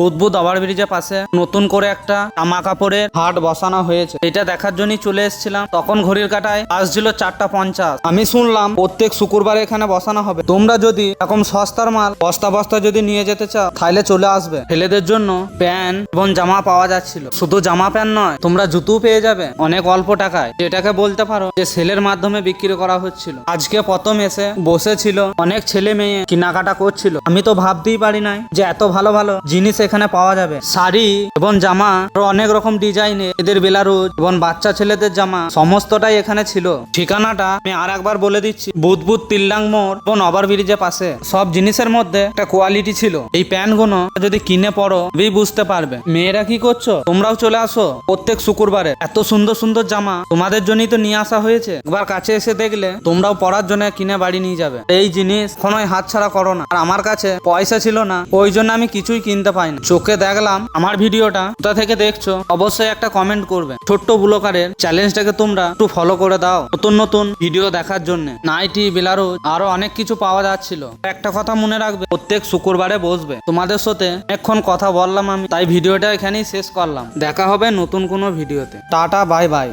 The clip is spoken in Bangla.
বুধবুধ ওভার ব্রিজের পাশে নতুন করে একটা জামা কাপড়ের হাট বসানো হয়েছে। এটা দেখার জন্যই চলে এসেছিলাম। তখন ঘড়ির কাটায় আসছিল চারটা পঞ্চাশ। আমি শুনলাম প্রত্যেক শুক্রবার এখানে বসানো হবে। তোমরা যদি এরকম সস্তার মাল বস্তা বস্তা যদি নিয়ে যেতে চাও, তাহলে চলে আসবে। ছেলেদের জন্য প্যান্ট এবং জামা পাওয়া যাচ্ছিল। শুধু জামা প্যান্ট নয়, তোমরা জুতো পেয়ে যাবে অনেক অল্প টাকায়। যেটাকে বলতে পারো যে সেলের মাধ্যমে বিক্রি করা হচ্ছিল। আজকে প্রথম এসে বসেছিল অনেক ছেলে মেয়ে কেনাকাটা করছিল। আমি তো ভাবতেই পারি নাই যে এত ভালো ভালো জিনিস এখানে পাওয়া যাবে। শাড়ি এবং জামা অনেক রকম ডিজাইনে এদের বেলারুজ এবং বাচ্চা ছেলেদের জামা, সমস্তটাই এখানে ছিল। ঠিকানাটা আমি আর একবার বলে দিচ্ছি, বুধবুধ তিল্লাং মোড় এবং ওভার ব্রিজের পাশে। সব জিনিসের মধ্যে একটা কোয়ালিটি ছিল। এই প্যান্টগুলো যদি কিনে পড়ো, তবেই বুঝতে পারবে। মেয়েরা কি করছ? তোমরাও চলে আসো প্রত্যেক শুক্রবারে। এত সুন্দর সুন্দর জামা তোমাদের জন্যই তো নিয়ে আসা হয়েছে। একবার কাছে এসে দেখলে তোমরাও পরার জন্য কিনে বাড়ি নিয়ে যাবে। এই জিনিস কখনোই হাত ছাড়া করো না। আর আমার কাছে পয়সা ছিল না, ওই জন্য আমি কিছুই কিনতে পাই না। চোখে দেখলাম আমার ভিডিওটা, কোথা থেকে দেখছ, অবশ্যই একটা কমেন্ট করবে। ছোট্ট ব্লকারের চ্যালেঞ্জটাকে তোমরা একটু ফলো করে দাও নতুন নতুন ভিডিও দেখার জন্য। নাইটি বেলারুজ আরও অনেক কিছু পাওয়া যাচ্ছিল। একটা কথা মনে রাখবে, প্রত্যেক শুক্রবারে বসবে। তোমাদের সাথে অনেকক্ষণ কথা বললাম আমি, তাই ভিডিওটা এখানেই শেষ করলাম। দেখা হবে নতুন কোনো ভিডিওতে টাটা বাই বাই